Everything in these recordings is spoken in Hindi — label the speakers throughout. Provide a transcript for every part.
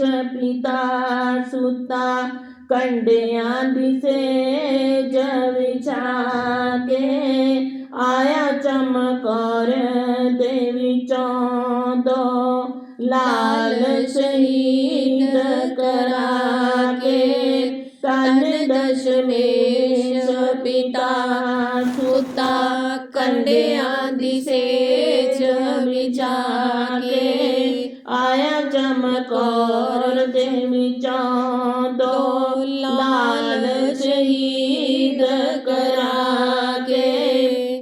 Speaker 1: देश पिता, सुता, कंडिया आदि से जविछा के आया चमकर देवी चौदो लाल शहीद करा के तन दशमेश पिता, सुता, कंडिया आदि से जा चमकार देवी चांदो,
Speaker 2: लाल शहीद करा के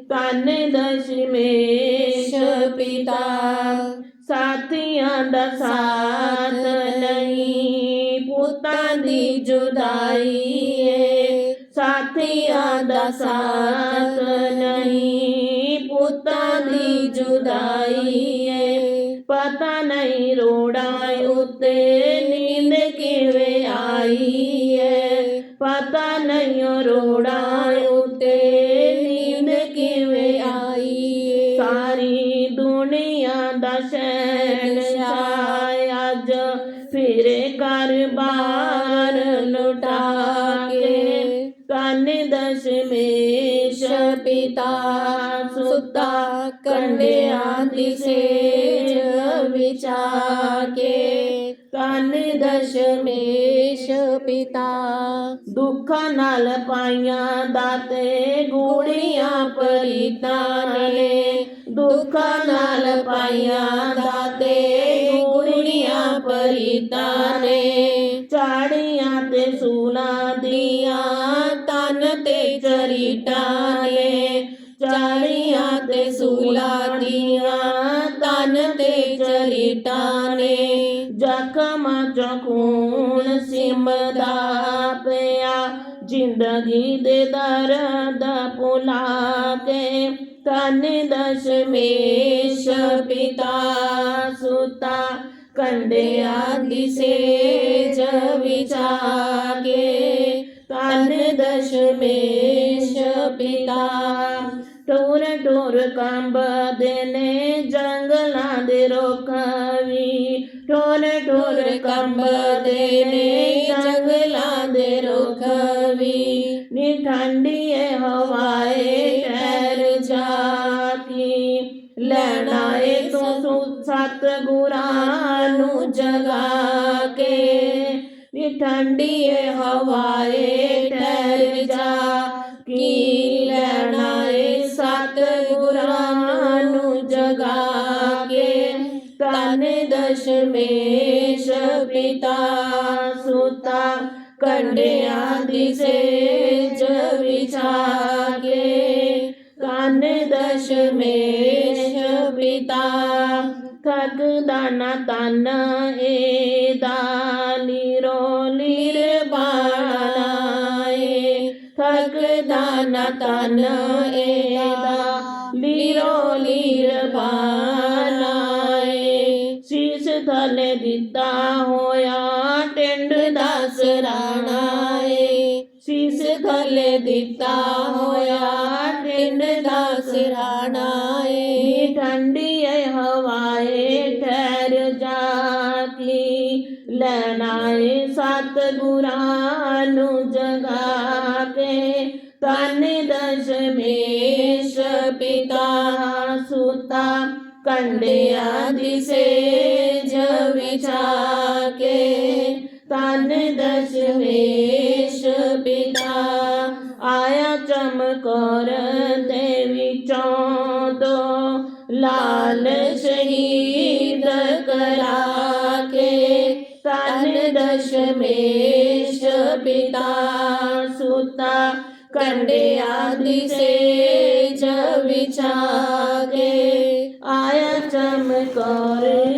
Speaker 1: तन दशमेश पिता, साथियाँ दा साथ नहीं पुता दी जुदाई है, साथियाँ दा साथ ਸਾਰੀ ਦੁਨੀਆ ਦਾ ਸ਼ਹਿਨਸ਼ਾਹ ਅੱਜ ਫਿਰੇ ਘਰ-ਬਾਰ ਲੁਟਾ ਕੇ ਤਨ ਦਸ਼ਮੇਸ਼ ਪਿਤਾ ਸੁਤਾ
Speaker 2: ਕੰਡਿਆਂ ਦੀ ਸੇਜ ਵਿਚਾ ਕੇ
Speaker 1: ਤਨ ਦਸ਼ਮੇਸ਼
Speaker 2: ਪਿਤਾ
Speaker 1: ਦੁੱਖਾਂ ਨਾਲ ਪਾਈਆਂ ਦਾਤੇ ਗੂੜੀਆਂ ਪਰੀਤਾਂ ਨੇ दुखानाल पाया दाते गुणिया परिता ने चाड़िया ते सुना दिया तन ते चरिता ने चाड़िया ते सुला दिया तन ते चरिता ने जखम चखून सिमदा ज़िंदगी दे दर्द पुला के कन दशमेश पिता सुता, कंडे आदि से जविचा के तन पिता। टोर टोर कंब देने जंगला दे रोखवी टोर टोर कंब देने जंगला दे रोकवी। ठंडी ठंडी हवाएँ ठहर जाती। लड़ाए तो सत गुरानु जगा के। ठंडी हवाएँ ठहर जा की लड़ाए सत गुरानु जगा के। तन दशमेश पिता सुता। कंडिया दिसे विचार के कान दशमेश पिता खग दाना तन ए दाली रोलीर बालाए खग दाना तन ए दाली रोलीर बालाए शीश थल दिता हो पिंडदास राणाए शीस गले दिता होया पिंडदास
Speaker 2: राणाए
Speaker 1: ठंडी हवाए ठहर जाती लैनाए सत गुरानु जगा के तन दशमेश पिता सुता कंडिया दिसे जविचा कर दे चौद, लाल शहीद करा के तन दश मेष पिता सुता कंडे आदि से जब विचागे आया चमकोर